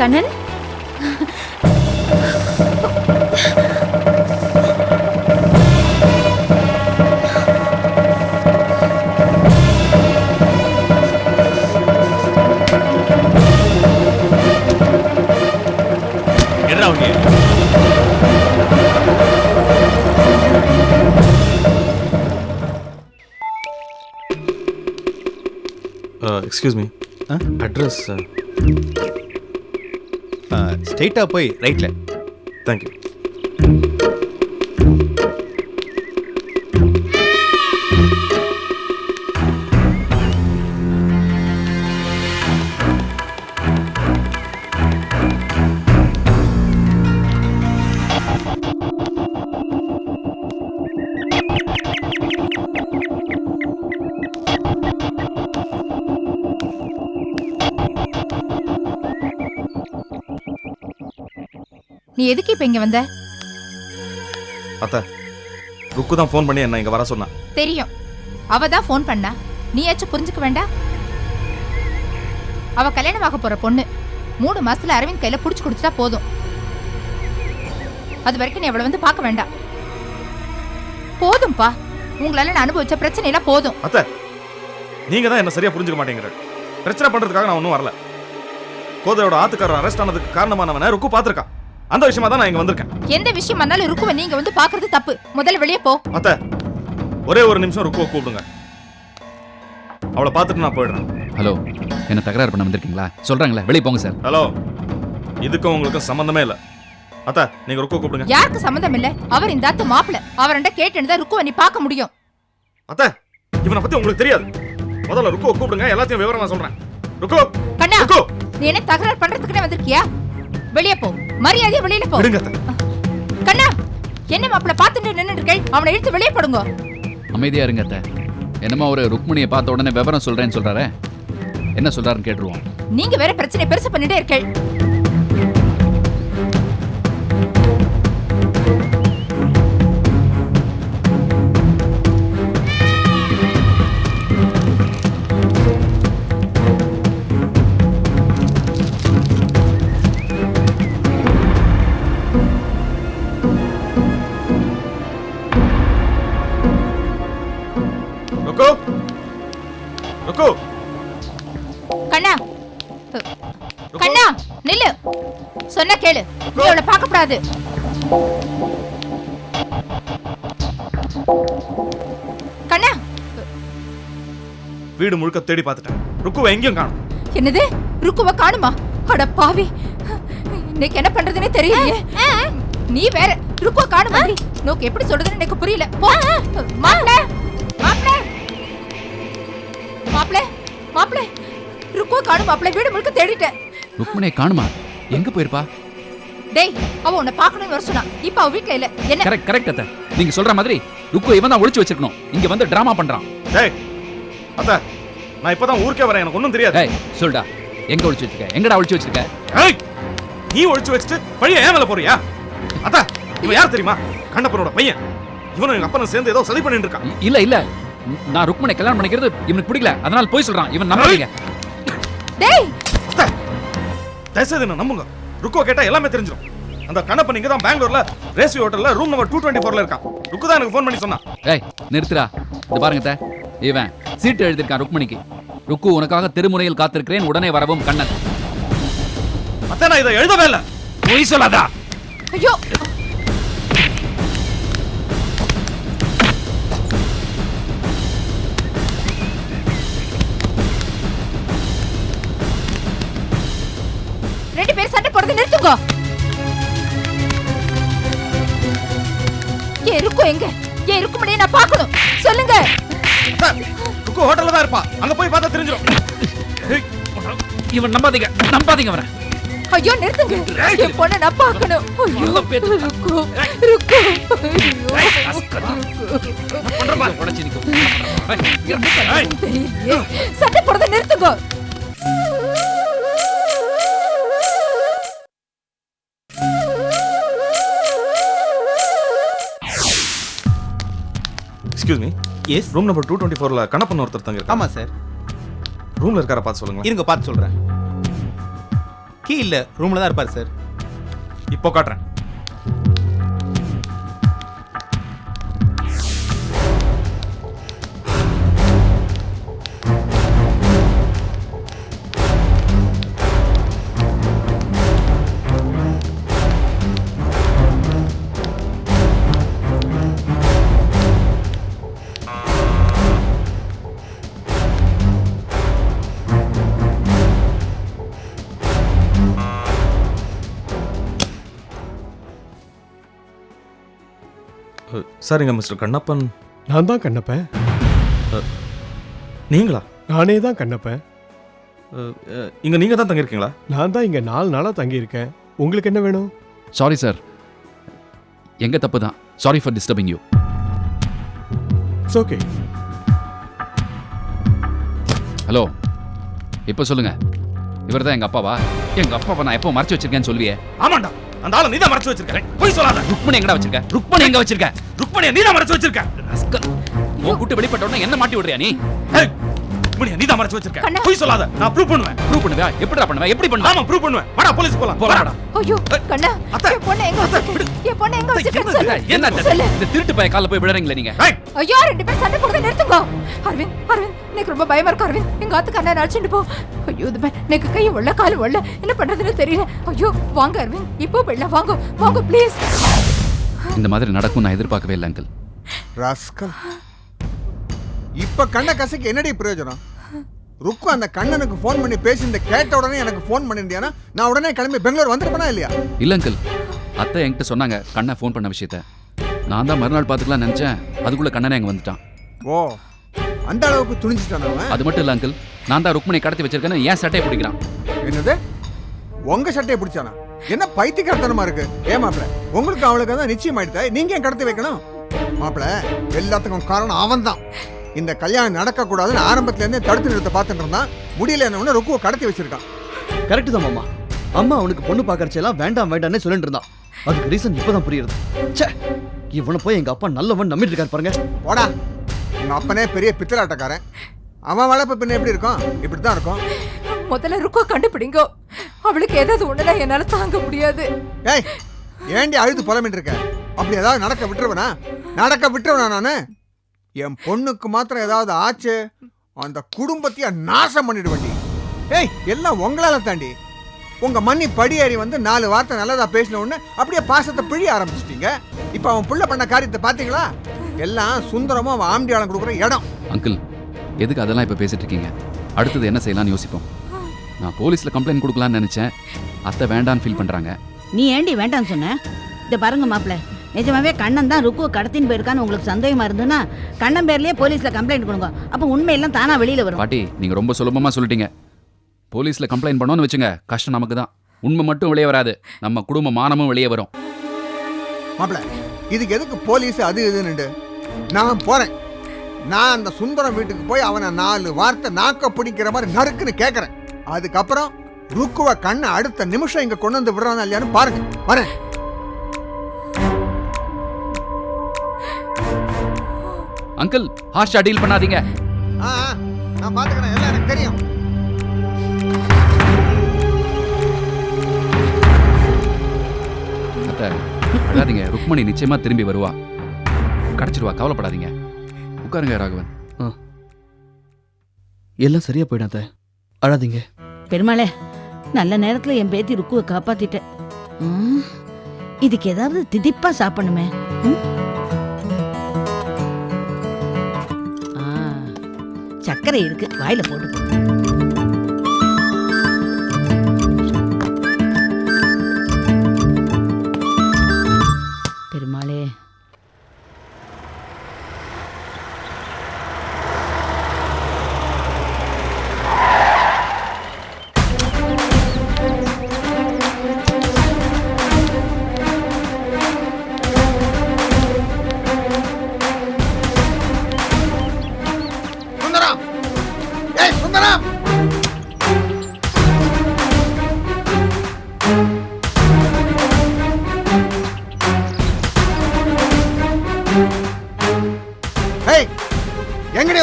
Kannan? Excuse me? Address ஸ்ட்ரெயிட்டாக போய் ரைட்டில் தேங்க்யூ நீ எதுக்கு இப்ப இங்க வந்த? அத்தா ருக்கு தான் ஃபோன் பண்ணி என்ன இங்கே வர சொன்னான் தெரியும். அவ தான் ஃபோன் பண்ணா. நீயாச்சும் புரிஞ்சுக்க வேண்டாம் அவ கல்யாணம் ஆக போற பொண்ணு. மூணு மாசத்துல அரவிந்த் கையில புடிச்சு கொடுத்துட்டா போதும். அது வரைக்கும் நீ அவளை வந்து பார்க்க வேண்டாம் போதும்பா. உங்களால நான் அனுபவிச்ச பிரச்சனை எல்லாம் போதும். அத்தை நீங்கள் தான் என்ன சரியாக புரிஞ்சுக்க மாட்டேங்கிற பிரச்சனை பண்ணுறதுக்காக நான் ஒன்றும் வரல. கோதையோட ஆத்துக்காரர் அரெஸ்ட் ஆனதுக்கு காரணமானவனை ருக்கு பார்த்துருக்கான். அந்த விஷயமா தான் நான் இங்கே வந்திருக்கேன். எந்த விஷயம் வந்தாலும் ருக்குவை நீங்க வந்து பாக்குறது தப்பு. முதல்ல வெளியே போ. அத்தை ஒரே ஒரு நிமிஷம் ருக்குவை கூப்பிடுங்க. அவளை பார்த்துட்டு நான் போயிடுறேன். ஹலோ என்ன தகராறு பண்ண வந்திருக்கீங்களா? சொல்றாங்களே வெளியே போங்க சார். ஹலோ இதுக்கும் உங்களுக்கும் சம்மந்தமே இல்லை. அத்தை நீங்கள் ருக்கு கூப்பிடுங்க. யாருக்கு சம்மந்தம் இல்ல? அவர் இந்த ஆத்து மாப்பிள. அவர்கிட்ட கேட்டுன்னு தான் ருக்குவை நீ பார்க்க முடியும். அத்தை இவனை பற்றி உங்களுக்கு தெரியாது. முதல்ல ருக்குவை கூப்பிடுங்க எல்லாத்தையும் விவரமா சொல்கிறேன் ருக்கு கண்ணா ருக்கு நீ என்ன தகராறு பண்றதுக்குனே வந்திருக்கியா? வெளியே போ. மரியாதையா வெளியில போ. விடுங்க அத்தை. கண்ணா என்ன மாப்பிள பாத்துட்டு நின்னுட்டு இருக்கேன்? அவனை இழுத்து வெளியே போடுங்க. அமைதியா இருங்க அத்தை. என்னமோ ஒரு ருக்மணியை பார்த்த உடனே விவரம் சொல்றேன்னு சொல்றாரே. என்ன சொல்றாருன்னு கேட்டுருவோம். நீங்க வேற பிரச்சனை பெருசு பண்ணிட்டே இருக்கேள் கேளு. நீ அவளை பார்க்க கூடாது கண்ணா. வீடு முழுக்க தேடி பார்த்துட்டேன். ருக்குவை எங்கேயும் காணும். என்னது? ருக்குவ காணுமா? அட பாவி. இன்னைக்கு என்ன பண்றதுன்னே தெரியலையே. நீ வேற ருக்குவ காணுமா? நோக்கு எப்படி சொல்றதுன்னு எனக்கு புரியல. போ. மாப்ள மாப்ள மாப்ள மாப்ள ருக்குவ காணும் மாப்ள வீடு முழுக்க தேடிட்டேன். ருக்மணியை காணுமா? எங்க போயிருப்பா? டேய் அவ உன்னை பார்க்கணும்னு வர சொன்னா. இப்ப அவ வீட்ல இல்ல. என்ன? கரெக்ட் கரெக்ட் அத்தை. நீங்க சொல்ற மாதிரி ருக்கு இவன் தான் ஒளிச்சு வச்சிருக்கணும். இங்க வந்து டிராமா பண்றான். டேய் அத்தை நான் இப்பதான் ஊருக்கே வரேன். எனக்கு ஒன்றும் தெரியாது. ஏய் சொல்டா. எங்க ஒளிச்சு வச்சிருக்க? எங்கடா ஒளிச்சு வச்சிருக்க? ஏய் நீ ஒழிச்சு வச்சுட்டு பழிய ஏன் மேல போறியா அத்தா இவன் யார் தெரியுமா? கண்ணப்பனோட பையன். இவனும் எங்க அப்பனும் சேர்ந்து ஏதோ சதி பண்ணிட்டு இருக்கான். இ- இல்ல இல்ல. நான் ருக்மணி கல்யாணம் பண்ணிக்கிறது இவனுக்கு பிடிக்கல. அதனால போய் சொல்றான். இவன் நம்பாதீங்க டேய் அத்தை தயவுசெய்து என்ன நம்புங்க. ருக்கோ கேட்டா எல்லாமே தெரிஞ்சிடும் அந்த கண்ணப்பன் இங்க தான் பெங்களூர்ல ரேசி ஹோட்டல்ல ரூம் நம்பர் டூ டுவெண்ட்டி ஃபோர்ல இருக்கான். ருக்கு தான் எனக்கு ஃபோன் பண்ணி சொன்னான். ஏய் நிறுத்துடா. இது பாருங்க அத்தை. இவன் சீட்டு எழுதியிருக்கான் ருக்மணிக்கு. ருக்கு உனக்காக திருமுறையில் காத்திருக்கிறேன். உடனே வரவும் கண்ணன். அத்தை நான் இதை எழுதவே இல்லை. பொய் சொல்லாதா ஐயோ. ரெண்டு பேரும் சண்டை போடுறதை நிறுத்துங்க. இருக்கும் எங்க? ஏன் இருக்க முடியும் நான் பார்க்கணும். சொல்லுங்க. ருக்கு ஹோட்டல்ல தான் இருப்பா. அங்க போய் பார்த்தா தெரிஞ்சிடும் இவன் நம்பாதீங்க. நம்பாதீங்க அவனை ஐயோ நிறுத்துங்க. என் பொண்ணை நான் பார்க்கணும். ஐயோ. ருக்கு ருக்கு சண்டை போடுறதை நிறுத்துங்க. Excuse me yes room number two twenty ஃபோர்ல கண்ணப்பன் ஒருத்தர் தங்க ஆமாம் சார் ரூம்ல இருக்கார பார்த்து சொல்லுங்க இருங்க பார்த்து சொல்கிறேன் கீ இல்ல ரூம்ல தான் இருப்பார் சார் இப்போ காட்டுறேன். சரிங்க மிஸ்டர் கண்ணப்பன். நான் தான் கண்ணப்பேன். நீங்களா? நானே தான் கண்ணப்பேன். இங்க நீங்க தான் தங்கியிருக்கீங்களா? நான் தான் இங்க நாலு நாளா தங்கியிருக்கேன். உங்களுக்கு என்ன வேணும்? சாரி சார் எங்க தப்பு தான்? Sorry for disturbing you it's okay hello இப்போ சொல்லுங்க. இவர் தான் எங்க அப்பாவா? எங்க அப்பாவை நான் எப்போ மறைச்சு வச்சிருக்கேன்னு சொல்லுவியே? ஆமாண்டா! அந்த ஆளை நீ தான் மறைச்சு வச்சிருக்க. போய் சொல்லாத. ருக்மணி எங்கடா வச்சிருக்க? ருக்மணி எங்க வச்சிருக்க? ருக்மணியை நீ தான் மறைச்சு வச்சிருக்க. உன் குட்டு வெளிப்பட்ட உடனே என்ன மாட்டி விடுறியா நீ? ஏய், ருக்மணியை நீ தான் மறைச்சு வச்சிருக்க. போய் சொல்லாத. நான் ப்ரூவ் பண்ணுவேன். ப்ரூவ் பண்ணுவா எப்படிடா பண்ணுவ? எப்படி பண்ணுவ? ஆமா ப்ரூவ் பண்ணுவேன். வாடா போலீஸ் போலாம். போலாம்டா. ஐயோ கண்ணா. அத்தை. என் பொண்ணை எங்க வச்சிருக்க? என் பொண்ணை எங்க வச்சிருக்கேன்னு சொல்லு. என்ன சொல்லு. இந்த திருட்டு பைய கால போய் விடுறீங்களா நீங்க? ஐயோ ரெண்டு பேரும் சண்டை போடுறத நிறுத்துங்க. அரவிந்த் அரவிந்த் எனக்கு ரொம்ப பயமா இருக்கு அரவிந்த். எங்க ஆத்துக்கு அண்ணா அழைச்சிட்டு போ. ஐயோ இது எனக்கு கை உள்ள கால் உள்ள. என்ன பண்றதுன்னு தெரியல. ஐயோ வாங்க அரவிந்த். இப்போ போயிடலாம் வாங்க. வாங்க ப்ளீஸ் இந்த மாதிரி நடக்கும் நான் எதிர்பார்க்கவே இல்லை அங்கிள் ராஸ்கல். இப்ப கண்ண கசைக்கு என்னடி பிரயோஜனம்? ருக்கு அந்த கண்ணனுக்கு ஃபோன் பண்ணி பேசியிருந்த கேட்ட உடனே எனக்கு ஃபோன் பண்ணியிருந்தியானா? நான் உடனே கிளம்பி பெங்களூர் வந்திருப்பேனா இல்லையா? இல்ல அங்கிள் அத்தை என்கிட்ட சொன்னாங்க கண்ணை ஃபோன் பண்ண விஷயத்த. நான் தான் மறுநாள் பார்த்துக்கலாம் நினைச்சேன். அதுக்குள்ள கண்ணனே அங்க வந்துட்டான். ஓ அந்த அளவுக்கு துணிஞ்சிட்டான் அவன்? அது மட்டும் இல்ல அங்கிள் நான் தான் ருக்மணி கடத்தி வச்சிருக்கேன்னு ஏன் சட்டையை பிடிக்கிறான். என்னது? உங்க சட்டையை பிடிச்சானா? என்ன பைத்தியக்காரத்தனமா இருக்கு? ஏ மாப்பிள உங்களுக்கு அவளுக்கு தான் நிச்சயம் ஆயிடுதா நீங்க ஏன் கடத்தி வைக்கணும்? மாப்பிள எல்லாத்துக்கும் காரணம் அவன் தான் இந்த கல்யாணம் நடக்க கூடாதுன்னு ஆரம்பத்துல இருந்தே தடுத்து நிறுத்த பார்த்துட்டு இருந்தான். முடியல என்ன ருக்குவை கடத்தி வச்சிருக்கான். கரெக்டு தான் மாமா. அம்மா அவனுக்கு பொண்ணு பார்க்கறச்செல்லாம் வேண்டாம் வேண்டாம்னு சொல்லிட்டு இருந்தான். அதுக்கு ரீசன் இப்பதான் புரியுது. ச்சே இவனை போய் எங்க அப்பா நல்லவன் நம்பிட்டு இருக்காரு பாருங்க. போடா. உங்க அப்பனே பெரிய பித்தலாட்டக்காரன். அவன் வளர்ப்பு பின்ன எப்படி இருக்கும்? இப்படி தான் இருக்கும். முதல்ல ருக்கோ கண்டுபிடிங்க. அவளுக்கு ஏதாவது ஒண்ணுனா என்னால தாங்க முடியாது. ஏய் ஏண்டி அழுது புலம்பிட்டு இருக்க? அப்படி ஏதாவது நடக்க விட்டுருவனா? நடக்க விட்டுருவனா நானு? என் பொண்ணுக்கு மாத்திரம் ஏதாவது ஆச்சு அந்த குடும்பத்தையே நாசம் பண்ணிடுவேண்டி ஏய் எல்லாம் உங்களால தாண்டி உங்க மண்ணி படியேறி வந்து நாலு வார்த்தை நல்லதா பேசின உடனே அப்படியே பாசத்தை பிழிய ஆரம்பிச்சிட்டீங்க. இப்போ அவன் புள்ள பண்ண காரியத்தை பாத்தீங்களா? எல்லாம் சுந்தரமும் அவன் ஆம்டியாளம் கொடுக்குற இடம். அங்கிள் எதுக்கு அதெல்லாம் இப்போ பேசிட்டு இருக்கீங்க? அடுத்தது என்ன செய்யலாம்னு யோசிப்போம். நான் போலீஸ்ல கம்ப்ளைண்ட் கொடுக்கலாம்னு நினைச்சேன். அத்தை வேண்டான்னு ஃபீல் பண்றாங்க. நீ ஏண்டி வேண்டாம்னு சொன்ன? இந்த பாருங்க மாப்பிள்ள. நிஜமாவே கண்ணன் தான் ருக்குவை கடத்தின்னு போயிருக்கான்னு உங்களுக்கு சந்தேகமா இருந்ததுன்னா கண்ணன் பேர்லயே போலீஸ்ல கம்ப்ளைண்ட் கொடுங்க. அப்போ உண்மையெல்லாம் தானா வெளியில வரும்? பாட்டி நீங்க ரொம்ப சுலபமா சொல்லிட்டீங்க. போலீஸ்ல கம்ப்ளைண்ட் பண்ணோன்னு வச்சுங்க கஷ்டம் நமக்கு தான் உண்மை மட்டும் வெளியே வராது. நம்ம குடும்ப மானமும் வெளியே வரும். மாப்பிள இதுக்கு எதுக்கு போலீஸ் அது இதுன்னு நான் போறேன். நான் அந்த சுந்தரம் வீட்டுக்கு போய் அவனை நாலு வார்த்தை நாக்க பிடிக்கிற மாதிரி நறுக்குன்னு கேட்கறேன் அதுக்கப்புறம் ருக்குவ கண்ணை அடுத்த நிமிஷம் இங்க கொண்டு வந்து விடுறானா இல்லையான்னு பாருங்க. வரேன். அங்கிள் ஹார்ஷா டீல் பண்ணாதீங்க. ஆ ஆ, நான் பாத்துக்கிறேன் எல்லாம் எனக்கு தெரியும். அத்தை அழாதீங்க. ருக்மணி நிச்சயமா திரும்பி வருவா. கிடைச்சிருவா. கவலைப்படாதீங்க. உட்காருங்க ராகவன். எல்லாம் சரியா போயிடும் அத்தை. அழாதீங்க. பெருமாளே நல்ல நேரத்துல என் பேத்தி ருக்குவை காப்பாத்திட்டேன். ம், இதுக்கு ஏதாவது திதிப்பா சாப்பிடணுமே. ம்? சர்க்கரை இருக்கு வாயில போட்டு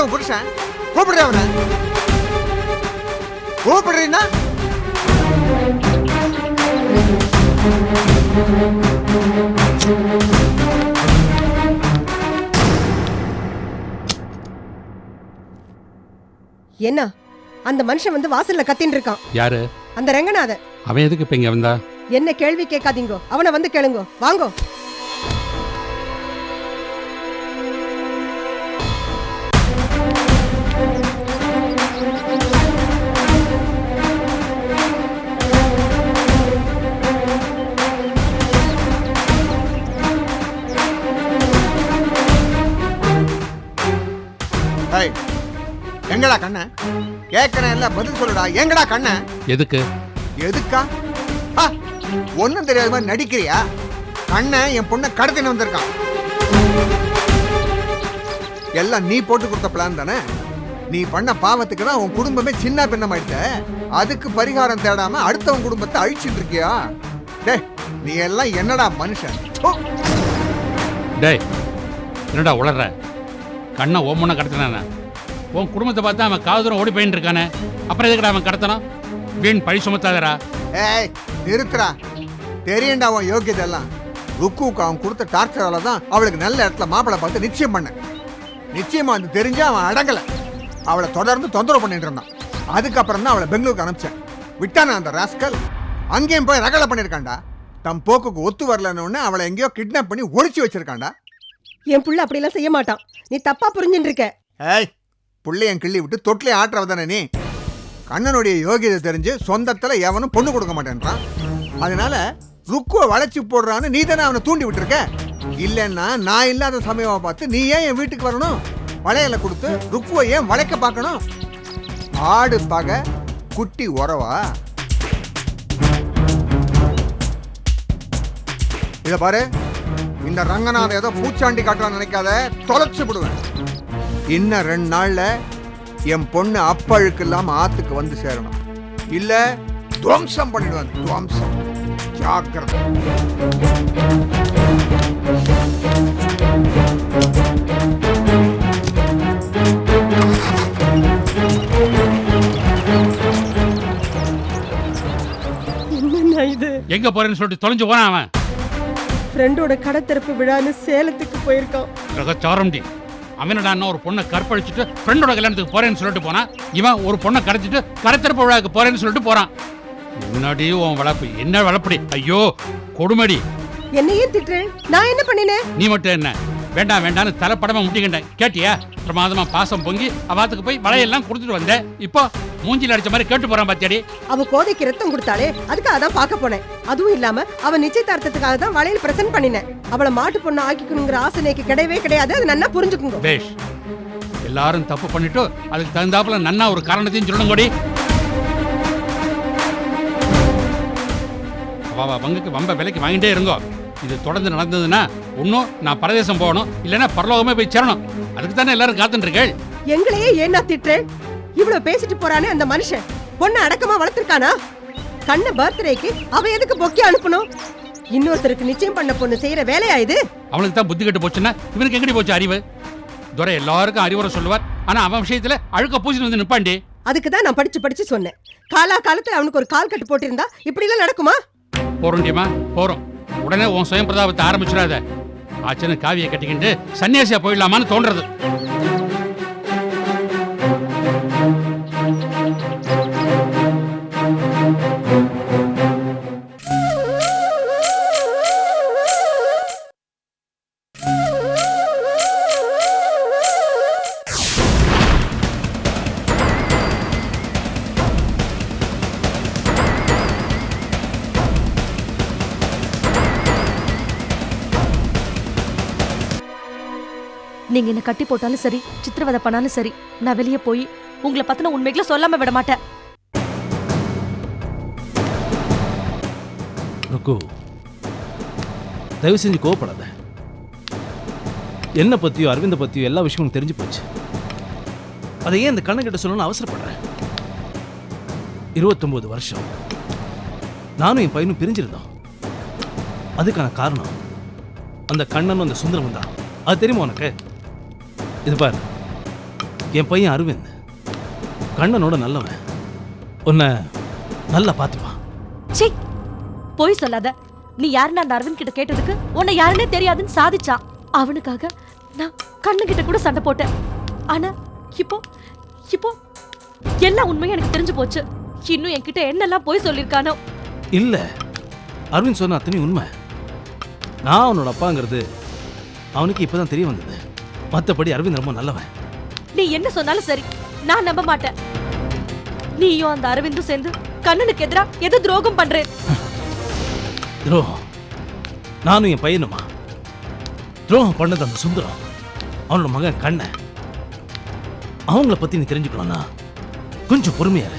உன் புருஷன்? கூப்பிடுறேன் அவனை. கூப்பிடுறீன்னா? என்ன? அந்த மனுஷன் வந்து வாசல்ல கத்தின்னு இருக்கான். யாரு? அந்த ரங்கநாதன். அவன் எதுக்கு இப்ப இங்க வந்தா? என்ன கேள்வி கேட்காதீங்க. அவனை வந்து கேளுங்க. வாங்கோ. எங்கடா கண்ணன் கேட்கறேன் இல்ல பதில் சொல்லுடா. எங்கடா கண்ணன் எதுக்கு? எதுக்கா? ஆ ஒன்றும் தெரியாத மாதிரி நடிக்கிறியா? கண்ணன் என் பொண்ணை கடத்தின்னு வந்திருக்கான். எல்லாம் நீ போட்டு கொடுத்த பிளான் தானே? நீ பண்ண பாவத்துக்கு தான் உன் குடும்பமே சின்ன பின்னமாயிட்ட அதுக்கு பரிகாரம் தேடாம அடுத்தவன் குடும்பத்தை அழிச்சிட்டு இருக்கியா? டேய் நீ எல்லாம் என்னடா மனுஷன். டேய் என்னடா உளற கண்ணை ஓமுன்னா கடத்தினானே. உன் குடும்பத்தை பார்த்தா அவன் காது தூரம் ஓடி போயின்னு இருக்கானே. அப்புறம் எதுக்குடா அவன் கடத்தணும்? வீண் பழி சுமத்தாதடா. ஏய் நிறுத்துறா தெரியும்டா அவன் யோகியதை எல்லாம் ருக்குவுக்கு அவன் கொடுத்த டார்ச்சரால தான் அவளுக்கு நல்ல இடத்துல மாப்பிளை பார்த்து நிச்சயம் பண்ணேன் நிச்சயமா அது தெரிஞ்சு அவன் அடங்கல. அவளை தொடர்ந்து தொந்தரவு பண்ணிட்டு இருந்தான். அதுக்கப்புறம் தான் அவளை பெங்களூருக்கு அனுப்பிச்சேன். விட்டானே அந்த ராஸ்கல் அங்கேயும் போய் ரகலை பண்ணியிருக்கான்டா தம் போக்குக்கு ஒத்து வரலன்னு உடனே அவளை எங்கேயோ கிட்னாப் பண்ணி ஒளிச்சு வச்சிருக்கான்டா. என் புள்ள அப்படியெல்லாம் செய்ய மாட்டான். நீ தப்பா புரிஞ்சுட்டு இருக்க. ஏய் பிள்ளையன் கிள்ளி விட்டு தொட்டிலே ஆட்டுறவதானே நீ? கண்ணனுடைய யோகியதை தெரிஞ்சு சொந்தத்தில் எவனும் பொண்ணு கொடுக்க மாட்டேன்றான். அதனால ருக்குவை வளைச்சி போடுறான்னு நீ தானே அவனை தூண்டி விட்டுருக்க? இல்லைன்னா நான் இல்லாத சமயமாக பார்த்து நீ ஏன் என் வீட்டுக்கு வரணும்? வளையலை கொடுத்து ருக்குவை ஏன் வளைக்க பார்க்கணும்? ஆடு பகை குட்டி உறவா? இதை பாரு. இந்த ரங்கநாத ஏதோ பூச்சாண்டி காட்டுறான்னு நினைக்காத தொலைச்சு விடுவேன். இன்னும் ரெண்டு நாள்ல என் பொண்ணு அப்பழுக்கு இல்லாம ஆத்துக்கு வந்து சேரணும். இல்ல துவம்சம் பண்ணிடுவேன் துவம்சம். ஜாக்கிரதை. என்னண்ணா இது? எங்க போறேன்னு சொல்லிட்டு தொலைஞ்சு போனான் அவன். ஃப்ரெண்டோட கடை திறப்பு விழான்னு சேலத்துக்கு போயிருக்கான். ரகச்சாரம்டி அவனடா ஒரு பொண்ணை கற்பழிச்சுட்டு ஃப்ரெண்டோட கல்யாணத்துக்கு போறேன்னு சொல்லிட்டு போனான் இவன் ஒரு பொண்ணை கடத்திட்டு கரைத்திறப்பு விழாக்கு போறேன்னு சொல்லிட்டு போறான். முன்னாடி உன் வளர்ப்பு? என்ன வளர்ப்படி? ஐயோ கொடுமடி. என்னையே திட்டுறேன். நான் என்ன பண்ணினேன்? நீ மட்டும் என்ன? வேண்டாம் வேண்டாம்னு தலைப்படமா முட்டிக்கிட்டேன். கேட்டியா? பிரமாதமா பாசம் பொங்கி அவாத்துக்கு போய் வளையெல்லாம் கொடுத்துட்டு வந்தேன். இப்போ மூஞ்சில அடிச்ச மாதிரி கேட்டு போறான் பாத்தியாடி. அவ கோதைக்கு ரத்தம் கொடுத்தாலே அதுக்காக தான் பார்க்க போனேன். அதுவும் இல்லாம அவ நிச்சயதார்த்தத்துக்காக தான் வளையல் பிரசன்ட் பண்ணினேன். அவளை மாட்டு பொண்ணு ஆக்கிக்கணுங்கிற ஆசை எனக்கு கிடையவே கிடையாது. அது நல்லா புரிஞ்சுக்குங்க. பேஷ் எல்லாரும் தப்பு பண்ணிட்டு அதுக்கு தகுந்தாப்புல நன்னா ஒரு காரணத்தையும் சொல்லணுங்கடி. அவ பங்குக்கு வம்ப விலைக்கு வாங்கிட்டே இருங்கோ. இது தொடர்ந்து நடந்ததுன்னா இன்னும் நான் பரதேசம் போகணும் இல்லைன்னா பரலோகமே போய் சேரணும். அதுக்கு தானே எல்லாரும் காத்துட்டு இருக்கேள் எங்களையே ஏன்னா திட்டுறேன். இவ்வளவு பேசிட்டு போறானே அந்த மனுஷன். பொண்ணை அடக்கமா வளர்த்திருக்கானா? கண்ண பர்த்டேக்கு அவ எதுக்கு பொக்கே அனுப்பணும்? இன்னொருத்தருக்கு நிச்சயம் பண்ண பொண்ணு செய்யற வேலையா இது? அவனுக்கு தான் புத்தி கெட்டு போச்சுன்னா இவனுக்கு எங்கடி போச்சு அறிவு? துரை எல்லாருக்கும் அறிவுரை சொல்லுவார். ஆனா அவன் விஷயத்துல அழுக்க பூசிட்டு வந்து நிப்பாண்டி. அதுக்கு தான் நான் படிச்சு படிச்சு சொன்னேன். காலா காலத்துல அவனுக்கு ஒரு கால் கட்டு போட்டிருந்தா இப்படி எல்லாம் நடக்குமா? போறோண்டியமா போறோம். உடனே உன் சுயம் பிரதாபத்தை ஆரம்பிச்சிடாத. ஆச்சுன்னு காவியை கட்டிக்கிட்டு சன்னியாசியா போயிடலாமான்னு தோன்றது. நீங்க என்ன கட்டி போட்டாலும் சரி சித்திரவதை பண்ணாலும் சரி நான் வெளியே போய் உங்களை பத்தின உண்மைகளை சொல்லாம விட மாட்டேன். ருக்கு தயவு செஞ்சு கோவப்படாத. என்னை பற்றியோ அரவிந்த பற்றியோ எல்லா விஷயமும் தெரிஞ்சு போச்சு. அதை ஏன் இந்த கண்ணங்கிட்ட சொல்லணும்னு அவசரப்படுறேன் இருபத்தொம்போது வருஷம். நானும் என் பையனும் பிரிஞ்சிருந்தோம். அதுக்கான காரணம் அந்த கண்ணனும் அந்த சுந்தரமும் தான். அது தெரியுமா உனக்கு? இது பாரு. என் பையன் அரவிந்த் கண்ணனோட நல்லவன். உன்னை நல்லா பார்த்துப்பான். சீ போய் சொல்லாத. நீ யாருன்னு அந்த அரவிந்த் கிட்ட கேட்டதுக்கு உன்னை யாருன்னே தெரியாதுன்னு சாதிச்சான். அவனுக்காக நான் கண்ணு கிட்ட கூட சண்டை போட்டேன். ஆனா இப்போ இப்போ எல்லா உண்மையும் எனக்கு தெரிஞ்சு போச்சு. இன்னும் என்கிட்ட என்னெல்லாம் போய் சொல்லிருக்கானோ இல்ல. அரவிந்த் சொன்ன அத்தனையும் உண்மை. நான் அவனோட அப்பாங்கிறது அவனுக்கு இப்பதான் தெரிய வந்தது. மற்றபடி அரவிந்த் ரொம்ப நல்லவன். நீ என்ன சொன்னாலும் சரி நான் நம்ப மாட்டேன். நீயும் அந்த அரவிந்தும் சேர்ந்து கண்ணனுக்கு எதிரா எது துரோகம் பண்றேன்? துரோகம். நானும் என் பையனுமா? துரோகம் பண்ணது அந்த சுந்தரம். அவனோட மகன் கண்ணன் அவங்கள பத்தி நீ தெரிஞ்சுக்கணும்னா கொஞ்சம் பொறுமையா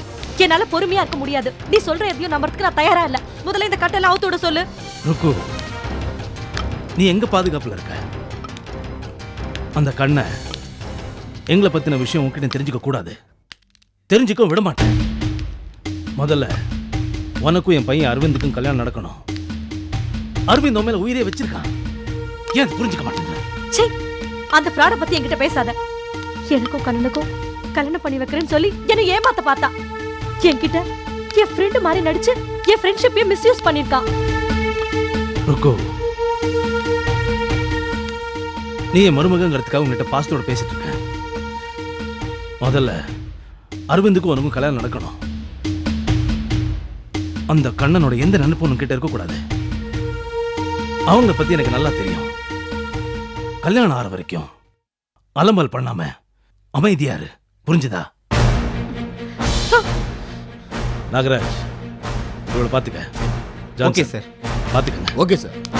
என்னால பொறுமையா இருக்க முடியாது. நீ சொல்ற எதையும் நம்பறதுக்கு நான் தயாரா இல்ல. முதல்ல இந்த கட்டெல்லாம் அவுத்து விட சொல்லு. ருக்கு நீ எங்க பாதுகாப்புல இருக்க? அந்த கண்ணை எங்களை பத்தின விஷயம் உன்கிட்ட தெரிஞ்சுக்க கூடாது. தெரிஞ்சுக்க விட மாட்டேன். முதல்ல உனக்கும் என் பையன் அரவிந்துக்கும் கல்யாணம் நடக்கணும். அரவிந்த் உன் மேல உயிரே வச்சிருக்கான். ஏன் புரிஞ்சுக்க மாட்டேங்கிற அந்த ஃப்ராட பத்தி என்கிட்ட பேசாத. எனக்கும் கண்ணனுக்கும் கல்யாணம் பண்ணி வைக்கிறேன்னு சொல்லி என்னை ஏமாத்த பார்த்தா. என்கிட்ட என் ஃப்ரெண்டு மாதிரி நடிச்சு என் ஃப்ரெண்ட்ஷிப்பையும் மிஸ்யூஸ் பண்ணிருக்கான் ருக்கு நீ என் மருமகங்கிறதுக்காக உங்ககிட்ட பாசத்தோட பேசிட்டு இருக்க. முதல்ல அரவிந்துக்கும் உனக்கும் கல்யாணம் நடக்கணும். அந்த கண்ணனோட எந்த நினைப்பும் உன்கிட்ட இருக்கக்கூடாது. அவங்கள பத்தி எனக்கு நல்லா தெரியும். கல்யாணம் ஆற வரைக்கும் அலம்பல் பண்ணாம அமைதியா இரு புரிஞ்சுதா நாகராஜ் இவளை பாத்துக்க. Okay sir. பாத்துக்கங்க. Okay sir.